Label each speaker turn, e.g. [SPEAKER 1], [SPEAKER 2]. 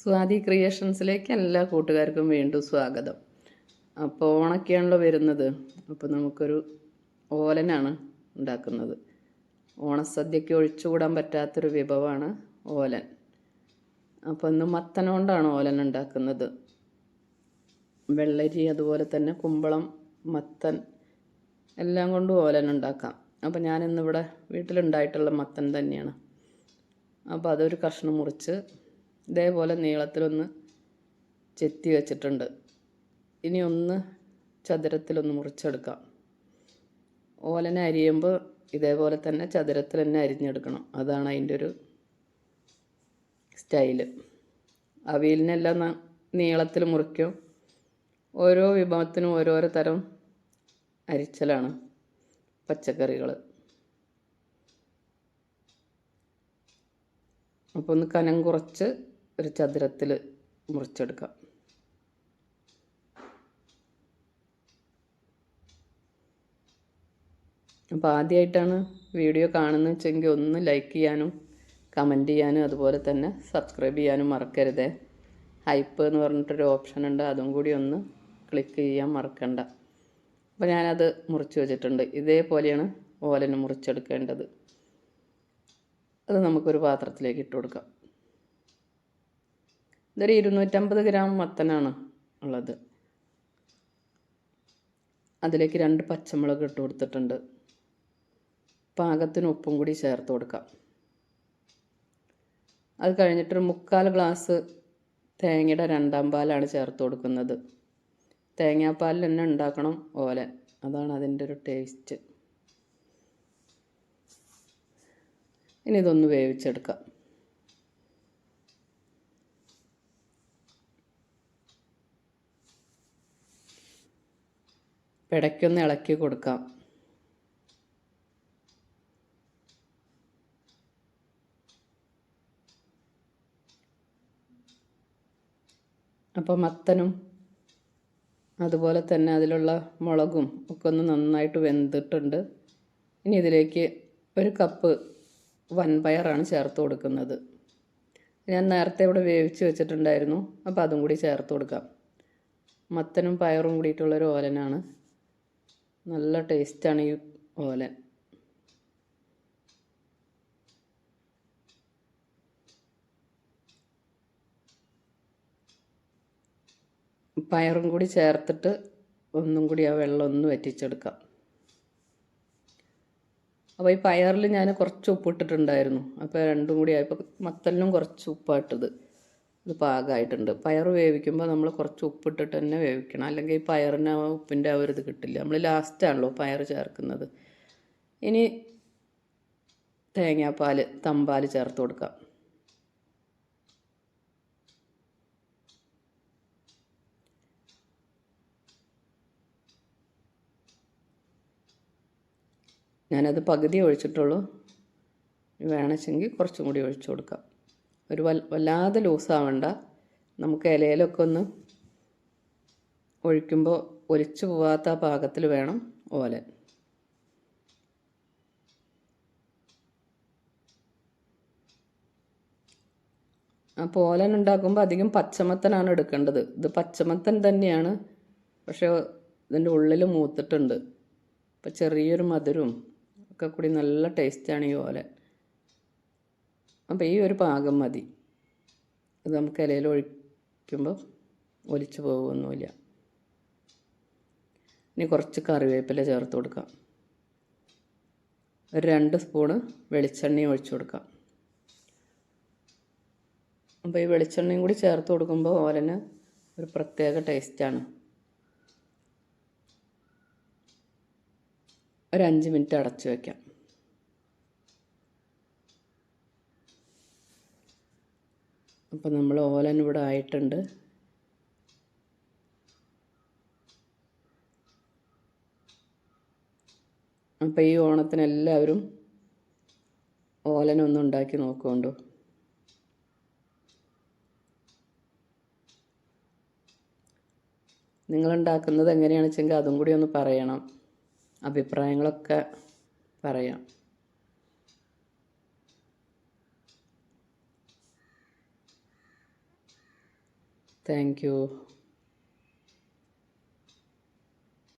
[SPEAKER 1] സ്വാതി ക്രിയേഷൻസിലേക്ക് എല്ലാ കൂട്ടുകാർക്കും വീണ്ടും സ്വാഗതം. അപ്പോൾ ഓണൊക്കെയാണല്ലോ വരുന്നത്. അപ്പോൾ നമുക്കൊരു ഓലനാണ് ഉണ്ടാക്കുന്നത്. ഓണസദ്യക്ക് ഒഴിച്ചുകൂടാൻ പറ്റാത്തൊരു വിഭവമാണ് ഓലൻ. അപ്പോൾ ഇന്ന് മത്തനോണ്ടാണ് ഓലൻ ഉണ്ടാക്കുന്നത്. വെള്ളരി അതുപോലെ തന്നെ കുമ്പളം മത്തൻ എല്ലാം കൊണ്ടും ഓലൻ ഉണ്ടാക്കാം. അപ്പോൾ ഞാനിന്നിവിടെ വീട്ടിലുണ്ടായിട്ടുള്ള മത്തൻ തന്നെയാണ്. അപ്പോൾ അതൊരു കഷ്ണം മുറിച്ച് ഇതേപോലെ നീളത്തിലൊന്ന് ചെത്തി വെച്ചിട്ടുണ്ട്. ഇനി ഒന്ന് ചതുരത്തിലൊന്ന് മുറിച്ചെടുക്കാം. ഓലനെ അരിയുമ്പോൾ ഇതേപോലെ തന്നെ ചതുരത്തിൽ തന്നെ അരിഞ്ഞെടുക്കണം. അതാണ് അതിന്റെ ഒരു സ്റ്റൈൽ. അവിയലിനെല്ലാം നീളത്തിൽ മുറിക്കും. ഓരോ വിഭവത്തിനും ഓരോരോ തരം അരിച്ചലാണ് പച്ചക്കറികൾ അപ്പോൾ ഒന്ന് കനം കുറച്ച് ഒരു ചതുരത്തിൽ മുറിച്ചെടുക്കാം. അപ്പോൾ ആദ്യമായിട്ടാണ് വീഡിയോ കാണുന്നത് വെച്ചെങ്കിൽ ഒന്ന് ലൈക്ക് ചെയ്യാനും കമന്റ് ചെയ്യാനും അതുപോലെ തന്നെ സബ്സ്ക്രൈബ് ചെയ്യാനും മറക്കരുതേ. ഹൈപ്പ് എന്ന് പറഞ്ഞിട്ടൊരു ഓപ്ഷൻ ഉണ്ട്. അതും കൂടി ഒന്ന് ക്ലിക്ക് ചെയ്യാൻ മറക്കണ്ട. അപ്പോൾ ഞാനത് മുറിച്ച് വെച്ചിട്ടുണ്ട്. ഇതേപോലെയാണ് ഓലന് മുറിച്ചെടുക്കേണ്ടത്. അത് നമുക്കൊരു പാത്രത്തിലേക്ക് ഇട്ട് കൊടുക്കാം. ഇതൊരു ഇരുന്നൂറ്റമ്പത് ഗ്രാം മത്തനാണ് ഉള്ളത്. അതിലേക്ക് രണ്ട് പച്ചമുളക് ഇട്ട് കൊടുത്തിട്ടുണ്ട്. പാകത്തിന് ഉപ്പും കൂടി ചേർത്ത് കൊടുക്കാം. അത് കഴിഞ്ഞിട്ടൊരു മുക്കാൽ ഗ്ലാസ് തേങ്ങയുടെ രണ്ടാം പാലാണ് ചേർത്ത് കൊടുക്കുന്നത്. തേങ്ങാപ്പാലിൽ തന്നെ ഉണ്ടാക്കണം ഓല. അതാണ് അതിന്റെ ഒരു ടേസ്റ്റ്. ഇനി ഇതൊന്ന് വേവിച്ചെടുക്കാം. പിടയ്ക്കൊന്ന് ഇളക്കി കൊടുക്കാം. അപ്പോൾ മത്തനും അതുപോലെ തന്നെ അതിലുള്ള മുളകും ഒക്കെ ഒന്ന് നന്നായിട്ട് വെന്തിട്ടുണ്ട്. ഇനി ഇതിലേക്ക് ഒരു കപ്പ് വൻപയറാണ് ചേർത്ത് കൊടുക്കുന്നത്. ഞാൻ നേരത്തെ ഇവിടെ വേവിച്ച് വെച്ചിട്ടുണ്ടായിരുന്നു. അപ്പോൾ അതും കൂടി ചേർത്ത് കൊടുക്കാം. മത്തനും പയറും കൂടിയിട്ടുള്ളൊരു ഓലനാണ്. നല്ല ടേസ്റ്റാണ് ഈ ഓലൻ പയറും കൂടി ചേർത്തിട്ട് ഒന്നും കൂടി ആ വെള്ളം ഒന്ന് വറ്റിച്ചെടുക്കാം. അപ്പോൾ ഈ പയറിൽ ഞാൻ കുറച്ച് ഉപ്പിട്ടിട്ടുണ്ടായിരുന്നു. അപ്പോൾ രണ്ടും കൂടി ആയപ്പോൾ മത്തലിനും കുറച്ച് ഉപ്പായിട്ടത് ഇത് പാകമായിട്ടുണ്ട് പയർ വേവിക്കുമ്പോൾ നമ്മൾ കുറച്ച് ഉപ്പിട്ടിട്ട് തന്നെ വേവിക്കണം. അല്ലെങ്കിൽ ഈ പയറിന് ഉപ്പിന്റെ ആ ഒരു ഇത് കിട്ടില്ല. നമ്മൾ ലാസ്റ്റാണല്ലോ പയർ ചേർക്കുന്നത്. ഇനി തേങ്ങാപ്പാൽ തമ്പാൽ ചേർത്ത് കൊടുക്കാം. ഞാനത് പകുതി ഒഴിച്ചിട്ടുള്ളൂ. വേണമെങ്കിൽ കുറച്ചും കൂടി ഒഴിച്ചു കൊടുക്കാം. ഒരു വല്ലാതെ ലൂസാവണ്ട. നമുക്ക് ഇലയിലൊക്കെ ഒന്ന് ഒഴിക്കുമ്പോൾ ഒലിച്ചു പോവാത്ത പാകത്തിൽ വേണം ഓല. അപ്പോൾ ഓലൻ ഉണ്ടാക്കുമ്പോൾ അധികം പച്ചമത്തനാണ് എടുക്കേണ്ടത്. ഇത് പച്ചമത്തൻ തന്നെയാണ് പക്ഷേ ഇതിന്റെ ഉള്ളിൽ മൂത്തിട്ടുണ്ട്. അപ്പോൾ ചെറിയൊരു മധുരവും ഒക്കെ കൂടി നല്ല ടേസ്റ്റാണ് ഈ ഓലൻ അപ്പോൾ ഈ ഒരു പാകം മതി. ഇത് നമുക്ക് ഇലയിൽ ഒഴിക്കുമ്പോൾ ഒലിച്ചു പോകുമൊന്നുമില്ല ഇനി കുറച്ച് കറിവേപ്പില ചേർത്ത് കൊടുക്കാം. ഒരു രണ്ട് സ്പൂണ് വെളിച്ചെണ്ണയും ഒഴിച്ചു കൊടുക്കാം. അപ്പോൾ ഈ വെളിച്ചെണ്ണയും കൂടി ചേർത്ത് കൊടുക്കുമ്പോൾ ഓലന് ഒരു പ്രത്യേക ടേസ്റ്റാണ്. ഒരു അഞ്ച് മിനിറ്റ് അടച്ചു വയ്ക്കാം. അപ്പോൾ നമ്മൾ ഓലൻ ഇവിടെ ആയിട്ടുണ്ട്. അപ്പോൾ ഈ ഓണത്തിന് എല്ലാവരും ഓലനൊന്നും ഉണ്ടാക്കി നോക്കുകൊണ്ടു നിങ്ങളുണ്ടാക്കുന്നത് എങ്ങനെയാണെന്ന് വെച്ചെങ്കിൽ അതും കൂടി ഒന്ന് പറയണം. അഭിപ്രായങ്ങളൊക്കെ പറയാം. Thank you.